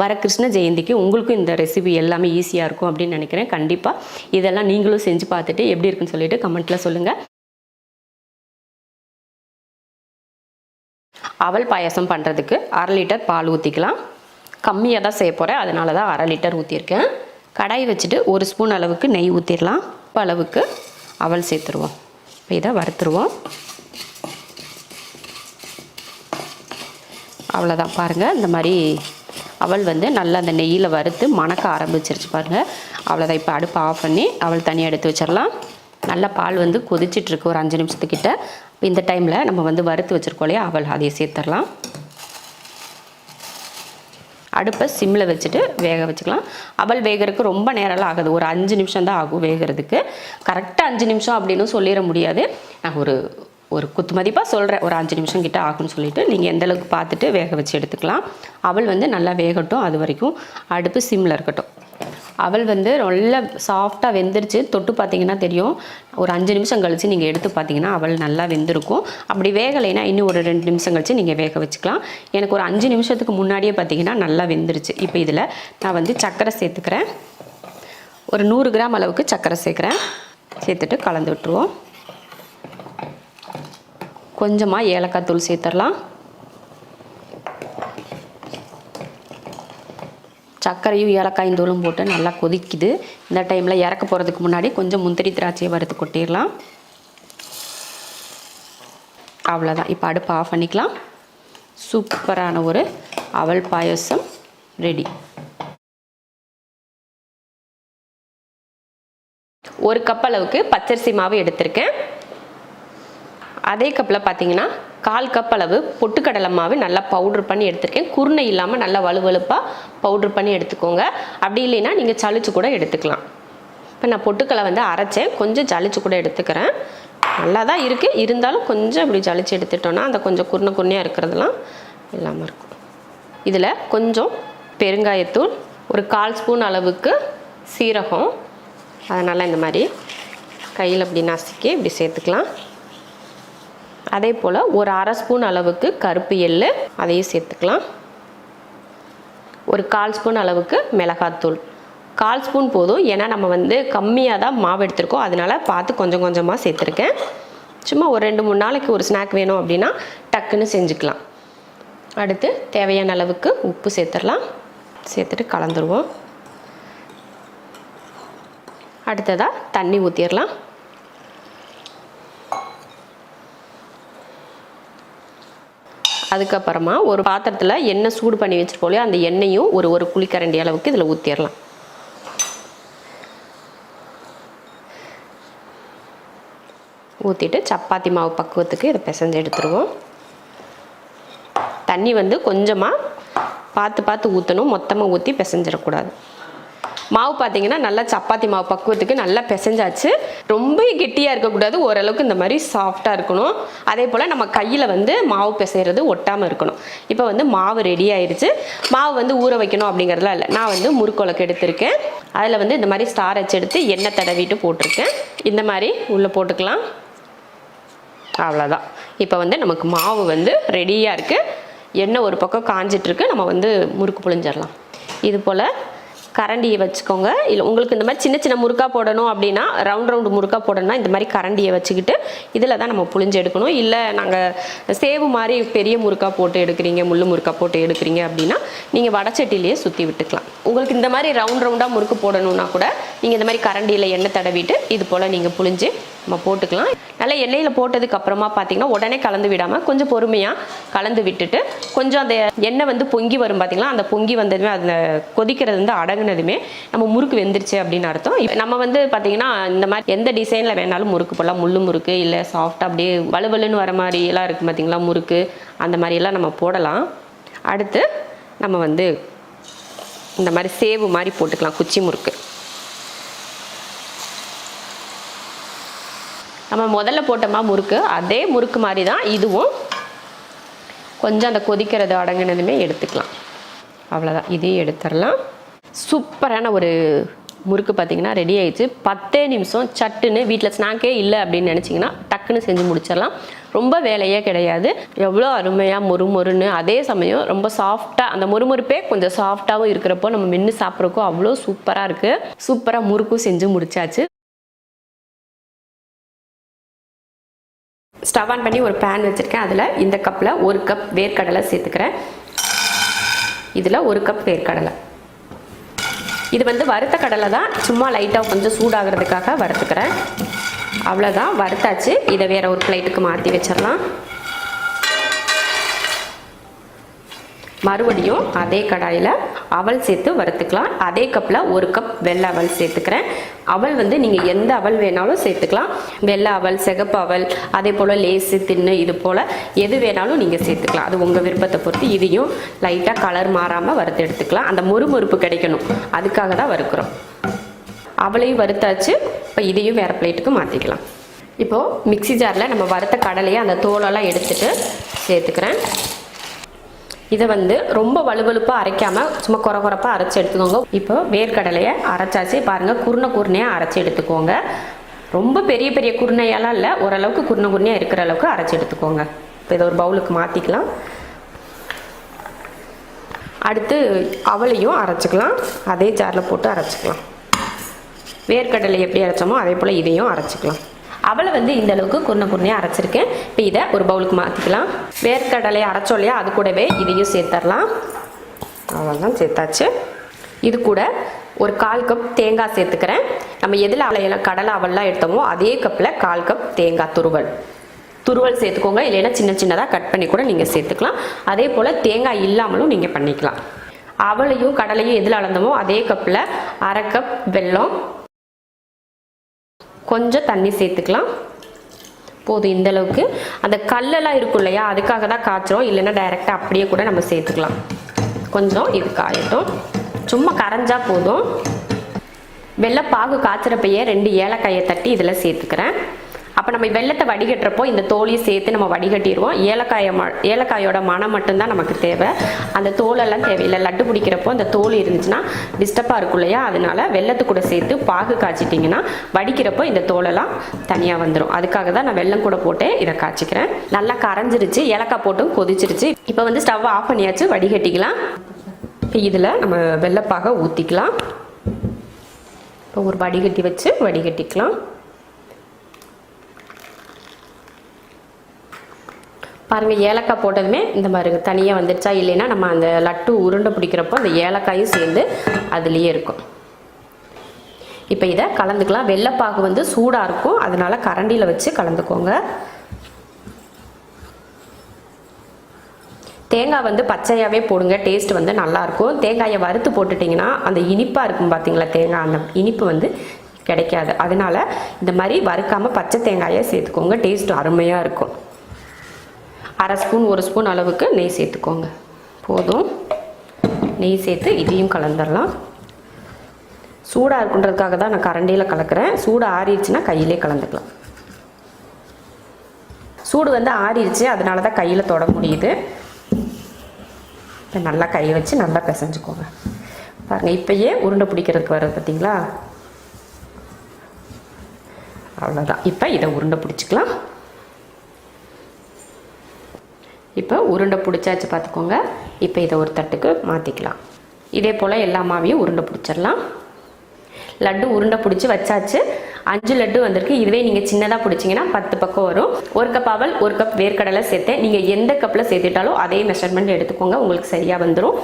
வர கிருஷ்ண ஜெயந்திக்கு உங்களுக்கும் இந்த ரெசிபி எல்லாமே ஈஸியாக இருக்கும் அப்படின்னு நினைக்கிறேன். கண்டிப்பாக இதெல்லாம் நீங்களும் செஞ்சு பார்த்துட்டு எப்படி இருக்குன்னு சொல்லிட்டு கமெண்ட்டில் சொல்லுங்கள் அவல் பாயாசம் பண்ணுறதுக்கு அரை லிட்டர் பால் ஊற்றிக்கலாம் கம்மியாக தான் செய்ய போகிறேன் அதனால தான் அரை லிட்டர் ஊற்றிருக்கேன் கடாய் வச்சுட்டு ஒரு ஸ்பூன் அளவுக்கு நெய் ஊற்றிடலாம் இப்போ அளவுக்கு அவல் சேர்த்துருவோம். இப்போ இதை வறுத்துருவோம். அவ்வளோதான் பாருங்கள் இந்த மாதிரி அவள் வந்து நல்லா அந்த நெய்யில் வறுத்து மணக்க ஆரம்பிச்சிருச்சு பாருங்கள் அவ்வளோதான் இப்போ அடுப்பு ஆஃப் பண்ணி அவள் தனியாக எடுத்து வச்சிடலாம். நல்லா பால் வந்து கொதிச்சிட்ருக்கு ஒரு அஞ்சு நிமிஷத்துக்கிட்ட. இப்போ இந்த டைமில் நம்ம வந்து வறுத்து வச்சுருக்கோம் இல்லையா? அவள் அதையே சேர்த்துடலாம். அடுப்பை சிம்மில் வச்சுட்டு வேக வச்சுக்கலாம். அவள் வேகிறதுக்கு ரொம்ப நேரம்லாம் ஆகுது. ஒரு அஞ்சு நிமிஷம் தான் ஆகும் வேகிறதுக்கு. கரெக்டாக அஞ்சு நிமிஷம் அப்படின்னு சொல்லிட முடியாது. நான் ஒரு ஒரு குத்து மதிப்பாக சொல்கிறேன் ஒரு அஞ்சு நிமிஷம் கிட்ட ஆகும்னு சொல்லிவிட்டு நீங்கள் எந்தளவுக்கு பார்த்துட்டு வேக வச்சு எடுத்துக்கலாம். அவள் வந்து நல்லா வேகட்டும் அது வரைக்கும். அடுப்பு சிம்மில் இருக்கட்டும். அவள் வந்து நல்லா சாஃப்டாக வெந்துருச்சு. தொட்டு பார்த்தீங்கன்னா தெரியும். ஒரு அஞ்சு நிமிஷம் கழித்து நீங்கள் எடுத்து பார்த்தீங்கன்னா அவள் நல்லா வெந்திருக்கும். அப்படி வேகலைன்னா இன்னும் ஒரு ரெண்டு நிமிஷம் கழித்து நீங்கள் வேக வச்சுக்கலாம். எனக்கு ஒரு அஞ்சு நிமிஷத்துக்கு முன்னாடியே பார்த்தீங்கன்னா நல்லா வெந்துருச்சு. இப்போ இதில் நான் வந்து சர்க்கரை சேர்த்துக்கிறேன். ஒரு நூறு கிராம் அளவுக்கு சர்க்கரை சேர்க்குறேன். சேர்த்துட்டு கலந்து விட்டுருவோம். கொஞ்சமாக ஏலக்காய் தூள் சேர்த்துடலாம். சர்க்கரையும் ஏலக்காயும் தூளும் போட்டு நல்லா கொதிக்குது. இந்த டைமில் இறக்க போகிறதுக்கு முன்னாடி கொஞ்சம் முந்திரி திராட்சையை வறுத்து கொட்டிடலாம். அவ்வளோதான் இப்போ அடுப்பு ஆஃப் பண்ணிக்கலாம். சூப்பரான ஒரு அவல் பாயசம் ரெடி ஒரு கப் அளவுக்கு பச்சரிசி மாவு எடுத்திருக்கேன். அதே கப்பில் பார்த்தீங்கன்னா கால் கப் அளவு பொட்டுக்கடலை மாவு நல்லா பவுட்ரு பண்ணி எடுத்துருக்கேன். குருணை இல்லாமல் நல்லா வலுவலுப்பாக பவுட்ரு பண்ணி எடுத்துக்கோங்க. அப்படி இல்லைன்னா நீங்கள் சளிச்சு கூட எடுத்துக்கலாம். இப்போ நான் பொட்டுக்கடலை வந்து அரைச்சேன். கொஞ்சம் ஜலிச்சு கூட எடுத்துக்கிறேன். நல்லா தான் இருக்குது இருந்தாலும் கொஞ்சம் இப்படி ஜலிச்சு எடுத்துட்டோன்னா அந்த கொஞ்சம் குருணை குருணையாக இருக்கிறதெல்லாம் இல்லாமல் இருக்கும். இதில் கொஞ்சம் பெருங்காயத்தூள் ஒரு கால் ஸ்பூன் அளவுக்கு சீரகம். அதனால் இந்த மாதிரி கையில் இப்படி நசுக்கி இப்படி சேர்த்துக்கலாம். அதே போல் ஒரு அரை ஸ்பூன் அளவுக்கு கருப்பு எள்ளு அதையும் சேர்த்துக்கலாம். ஒரு கால் ஸ்பூன் அளவுக்கு மிளகாத்தூள். கால் ஸ்பூன் போதும். ஏன்னா நம்ம வந்து கம்மியாக தான் மாவு எடுத்திருக்கோம். அதனால பார்த்து கொஞ்சம் கொஞ்சமாக சேர்த்துருக்கேன். சும்மா ஒரு ரெண்டு மூணு நாளைக்கு ஒரு ஸ்நாக் வேணும் அப்படின்னா டக்குன்னு செஞ்சுக்கலாம். அடுத்து தேவையான அளவுக்கு உப்பு சேர்த்துடலாம். சேர்த்துட்டு கலந்துருவோம். அடுத்ததாக தண்ணி ஊற்றிடலாம் அதுக்கப்புறமா ஒரு பாத்திரத்தில் எண்ணெய் சூடு பண்ணி வச்சுருப்போம் இல்லையா அந்த எண்ணெயும் ஒரு ஒரு குழிக்கரண்டி அளவுக்கு இதில் ஊற்றிடலாம் ஊற்றிட்டு சப்பாத்தி மாவு பக்குவத்துக்கு இதை பிசைஞ்சு எடுத்துருவோம். தண்ணி வந்து கொஞ்சமாக பார்த்து பார்த்து ஊற்றணும் மொத்தமாக ஊற்றி பிசைஞ்சிடக்கூடாது. மாவு பார்த்தீங்கன்னா நல்லா சப்பாத்தி மாவு பக்குவத்துக்கு நல்லா பிசைஞ்சாச்சு. ரொம்ப கெட்டியாக இருக்கக்கூடாது. ஓரளவுக்கு இந்த மாதிரி சாஃப்டாக இருக்கணும். அதே போல் நம்ம கையில் வந்து மாவு பிசைகிறது ஒட்டாமல் இருக்கணும். இப்போ வந்து மாவு ரெடி ஆயிடுச்சு மாவு வந்து ஊற வைக்கணும் அப்படிங்கிறதுலாம் இல்லை. நான் வந்து முறுக்கொலக்கு எடுத்திருக்கேன். அதில் வந்து இந்த மாதிரி ஸ்டார் வச்சு எடுத்து எண்ணெய் தடவிட்டு போட்டிருக்கேன். இந்த மாதிரி உள்ளே போட்டுக்கலாம். அவ்வளோதான் இப்போ வந்து நமக்கு மாவு வந்து ரெடியாக இருக்குது எண்ணெய் ஒரு பக்கம் காஞ்சிட்ருக்கு நம்ம வந்து முறுக்கு புழிஞ்சிடலாம். இது போல் கரண்டியை வச்சுக்கோங்க. இல்லை உங்களுக்கு இந்த மாதிரி சின்ன சின்ன முறுக்கா போடணும் அப்படின்னா ரவுண்ட் ரவுண்டு முறுக்கா போடணும்னா இந்த மாதிரி கரண்டியை வச்சுக்கிட்டு இதில் தான் நம்ம புழிஞ்சு எடுக்கணும். இல்லை நாங்கள் சேவு மாதிரி பெரிய முறுக்கா போட்டு எடுக்கிறீங்க முள் முறுக்கா போட்டு எடுக்கிறீங்க அப்படின்னா நீங்கள் வடச்சட்டிலேயே சுற்றி விட்டுக்கலாம். உங்களுக்கு இந்த மாதிரி ரவுண்ட் ரவுண்டாக முறுக்கு போடணும்னா கூட நீங்கள் இந்த மாதிரி கரண்டியில் எண்ணெய் தடவிட்டு இது போல் நீங்கள் புழிஞ்சு நம்ம போட்டுக்கலாம். நல்லா எண்ணெயில் போட்டதுக்கு அப்புறமா பார்த்தீங்கன்னா உடனே கலந்து விடாமல் கொஞ்சம் பொறுமையாக கலந்து விட்டுட்டு கொஞ்சம் அந்த எண்ணெய் வந்து பொங்கி வரும் பார்த்தீங்களா அந்த பொங்கி வந்ததுமே அந்த கொதிக்கிறது வந்து அடங்குனதுமே நம்ம முறுக்கு வெந்துருச்சு அப்படின்னு அர்த்தம். நம்ம வந்து பார்த்தீங்கன்னா இந்த மாதிரி எந்த டிசைனில் வேணாலும் முறுக்கு போடலாம். முள்ளு முறுக்கு இல்லை சாஃப்டாக அப்படியே வலுவலுன்னு வர மாதிரி எல்லாம் இருக்குது பார்த்தீங்களா முறுக்கு அந்த மாதிரியெல்லாம் நம்ம போடலாம். அடுத்து நம்ம வந்து இந்த மாதிரி சேவு மாதிரி போட்டுக்கலாம். குச்சி முறுக்கு. நம்ம முதல்ல போட்டோமா முறுக்கு? அதே முறுக்கு மாதிரி தான் இதுவும். கொஞ்சம் அந்த கொதிக்கிறது அடங்கினதுமே எடுத்துக்கலாம். அவ்வளோதான் இதையும் எடுத்துடலாம். சூப்பரான ஒரு முறுக்கு பார்த்தீங்கன்னா ரெடி ஆயிடுச்சு. பத்தே நிமிஷம் சட்டுன்னு வீட்டில் ஸ்நாக்கே இல்லை அப்படின்னு நினச்சிங்கன்னா டக்குன்னு செஞ்சு முடிச்சிடலாம். ரொம்ப வேலையே கிடையாது. எவ்வளோ அருமையாக மொறு மொறுன்னு அதே சமயம் ரொம்ப சாஃப்டாக அந்த மொறுமொறுப்பே கொஞ்சம் சாஃப்டாகவும் இருக்கிறப்போ நம்ம மென்று சாப்பிட்றக்கோ அவ்வளோ சூப்பராக இருக்குது சூப்பராக முறுக்கும் செஞ்சு முடிச்சாச்சு. ஸ்டவ் ஆன் பண்ணி ஒரு பேன் வச்சுருக்கேன். அதில் இந்த கப்பில் ஒரு கப் வேர்க்கடலை சேர்த்துக்கிறேன். இதில் ஒரு கப் வேர்க்கடலை. இது வந்து வறுத்த கடலை தான். சும்மா லைட்டாக கொஞ்சம் சூடாகிறதுக்காக வறுத்துக்கிறேன். அவ்வளோதான் வறுத்தாச்சு. இதை வேற ஒரு பிளேட்டுக்கு மாற்றி வச்சிடலாம். மறுபடியும் அதே கடாயில் அவல் சேர்த்து வறுத்துக்கலாம். அதே கப்பில் ஒரு கப் வெள்ளை அவல் சேர்த்துக்கிறேன். அவல் வந்து நீங்கள் எந்த அவல் வேணாலும் சேர்த்துக்கலாம். வெள்ளை அவல் சிகப்பு அவல் அதே போல் லேசு தின்னு இது போல் எது வேணாலும் நீங்கள் சேர்த்துக்கலாம். அது உங்கள் விருப்பத்தை பொறுத்து இதையும் லைட்டாக கலர் மாறாமல் வறுத்து எடுத்துக்கலாம். அந்த முறுமுறுப்பு கிடைக்கணும். அதுக்காக தான் வறுக்கிறோம். அவளையும் வறுத்தாச்சு. இப்போ இதையும் வேறு பிளேட்டுக்கு மாற்றிக்கலாம் இப்போது மிக்ஸி ஜாரில் நம்ம வறுத்த கடலையை அந்த தோலெல்லாம் எடுத்துட்டு சேர்த்துக்கிறேன். இதை வந்து ரொம்ப வலுவலுப்பாக அரைக்காமல் சும்மா குறை குறைப்பாக அரைச்சி எடுத்துக்கோங்க. இப்போ வேர்க்கடலையை அரைச்சாச்சு. பாருங்கள் குருணை குருணையாக அரைச்சி எடுத்துக்கோங்க. ரொம்ப பெரிய பெரிய குருணையெல்லாம் இல்லை. ஓரளவுக்கு குருணை குருணையாக இருக்கிற அளவுக்கு அரைச்சி எடுத்துக்கோங்க. இப்போ இதை ஒரு பவுலுக்கு மாற்றிக்கலாம் அடுத்து அவளையும் அரைச்சிக்கலாம். அதே ஜாரில் போட்டு அரைச்சிக்கலாம். வேர்க்கடலை எப்படி அரைச்சோமோ அதே போல் இதையும் அரைச்சிக்கலாம். அவளை வந்து இந்த அளவுக்கு குருணை குருணையாக அரைச்சிருக்கேன். இப்போ இதை ஒரு பவுலுக்கு மாற்றிக்கலாம் வேர்க்கடலையை அரைச்சோம் இல்லையா? அது கூடவே இதையும் சேர்த்துடலாம் அவ்வளோதான் சேர்த்தாச்சு. இது கூட ஒரு கால் கப் தேங்காய் சேர்த்துக்கிறேன். நம்ம எதில் அலையெல்லாம் கடலை அவல்லாம் எடுத்தோமோ அதே கப்பில் கால் கப் தேங்காய் துருவல். துருவல் சேர்த்துக்கோங்க. இல்லைன்னா சின்ன சின்னதாக கட் பண்ணி கூட நீங்கள் சேர்த்துக்கலாம். அதே போல் தேங்காய் இல்லாமலும் நீங்கள் பண்ணிக்கலாம். அவளையும் கடலையும் எதில் அளந்தமோ அதே கப்பில் அரை கப் வெல்லம் கொஞ்சம் தண்ணி சேர்த்துக்கலாம். போதும் இந்த அளவுக்கு. அந்த கல்லெல்லாம் இருக்கும் இல்லையா அதுக்காக தான் காய்ச்சிரும் இல்லைன்னா டைரெக்டாக அப்படியே கூட நம்ம சேர்த்துக்கலாம். கொஞ்சம் இது காயட்டும். சும்மா கரைஞ்சா போதும். வெள்ளைப்பாகு காய்ச்சிறப்பையே ரெண்டு ஏலக்காயை தட்டி இதில் சேர்த்துக்கிறேன். அப்போ நம்ம வெள்ளத்தை வடிகட்டுறப்போ இந்த தோலையும் சேர்த்து நம்ம வடிகட்டிடுவோம். ஏலக்காயை ம ஏலக்காயோட மனம் மட்டும்தான் நமக்கு தேவை. அந்த தோலெல்லாம் தேவையில்லை. லட்டு பிடிக்கிறப்போ அந்த தோல் இருந்துச்சுன்னா டிஸ்டர்பாக இருக்கும் இல்லையா? அதனால வெள்ளத்து கூட சேர்த்து பாகு காய்ச்சிட்டிங்கன்னா வடிக்கிறப்போ இந்த தோலெல்லாம் தனியாக வந்துடும் அதுக்காக தான் நான் வெள்ளம் கூட போட்டு இதை காய்ச்சிக்கிறேன். நல்லா கரைஞ்சிருச்சு. ஏலக்காய் போட்டும் கொதிச்சிருச்சு. இப்போ வந்து ஸ்டவ் ஆஃப் பண்ணியாச்சு. வடிகட்டிக்கலாம். இதில் நம்ம வெள்ளப்பாக ஊற்றிக்கலாம் இப்போ ஒரு வடிகட்டி வச்சு வடிகட்டிக்கலாம். பாருங்கள் ஏலக்காய் போட்டதுமே இந்த மாதிரி தனியாக வந்துடுச்சா இல்லைன்னா நம்ம அந்த லட்டு உருண்டை பிடிக்கிறப்போ அந்த ஏலக்காயும் சேர்ந்து அதுலேயே இருக்கும். இப்போ இதை கலந்துக்கலாம். வெள்ளைப்பாகு வந்து சூடாக இருக்கும். அதனால் கரண்டியில் வச்சு கலந்துக்கோங்க. தேங்காய் வந்து பச்சையாகவே போடுங்க. டேஸ்ட் வந்து நல்லாயிருக்கும் தேங்காயை வறுத்து போட்டுட்டிங்கன்னா அந்த இனிப்பாக இருக்கும் பார்த்தீங்களா தேங்காய் அந்த இனிப்பு வந்து கிடைக்காது. அதனால இந்த மாதிரி வறுக்காமல் பச்சை தேங்காயை சேர்த்துக்கோங்க. டேஸ்ட் அருமையாக இருக்கும். அரை ஸ்பூன் ஒரு ஸ்பூன் அளவுக்கு நெய் சேர்த்துக்கோங்க. போதும். நெய் சேர்த்து இதையும் கலந்துடலாம் சூடாக இருக்குன்றதுக்காக தான் நான் கரண்டியில் கலக்கிறேன். சூடு ஆறிடுச்சுன்னா கையிலே கலந்துக்கலாம். சூடு வந்து ஆறிடுச்சு. அதனால தான் கையில் தொட முடியுது. இப்போ நல்லா கையை வச்சு நல்லா பிசைஞ்சுக்கோங்க. பாருங்கள் இப்போயே உருண்டை பிடிக்கிறதுக்கு வருது பார்த்தீங்களா அவ்வளோதான் இப்போ இதை உருண்டை பிடிச்சிக்கலாம். இப்போ உருண்டை பிடிச்சாச்சு பார்த்துக்கோங்க இப்போ இதை ஒரு தட்டுக்கு மாற்றிக்கலாம் இதே போல் எல்லா மாவையும் உருண்டை பிடிச்சிடலாம். லட்டு உருண்டை பிடிச்சி வச்சாச்சு. அஞ்சு லட்டு வந்திருக்கு. இதுவே நீங்கள் சின்னதாக பிடிச்சிங்கன்னா பத்து பக்கம் வரும். ஒரு கப் அவல் ஒரு கப் வேர்க்கடலை சேர்த்தேன் நீங்கள் எந்த கப்பில் சேர்த்துட்டாலும் அதே மெஷர்மெண்ட் எடுத்துக்கோங்க. உங்களுக்கு சரியாக வந்துடும்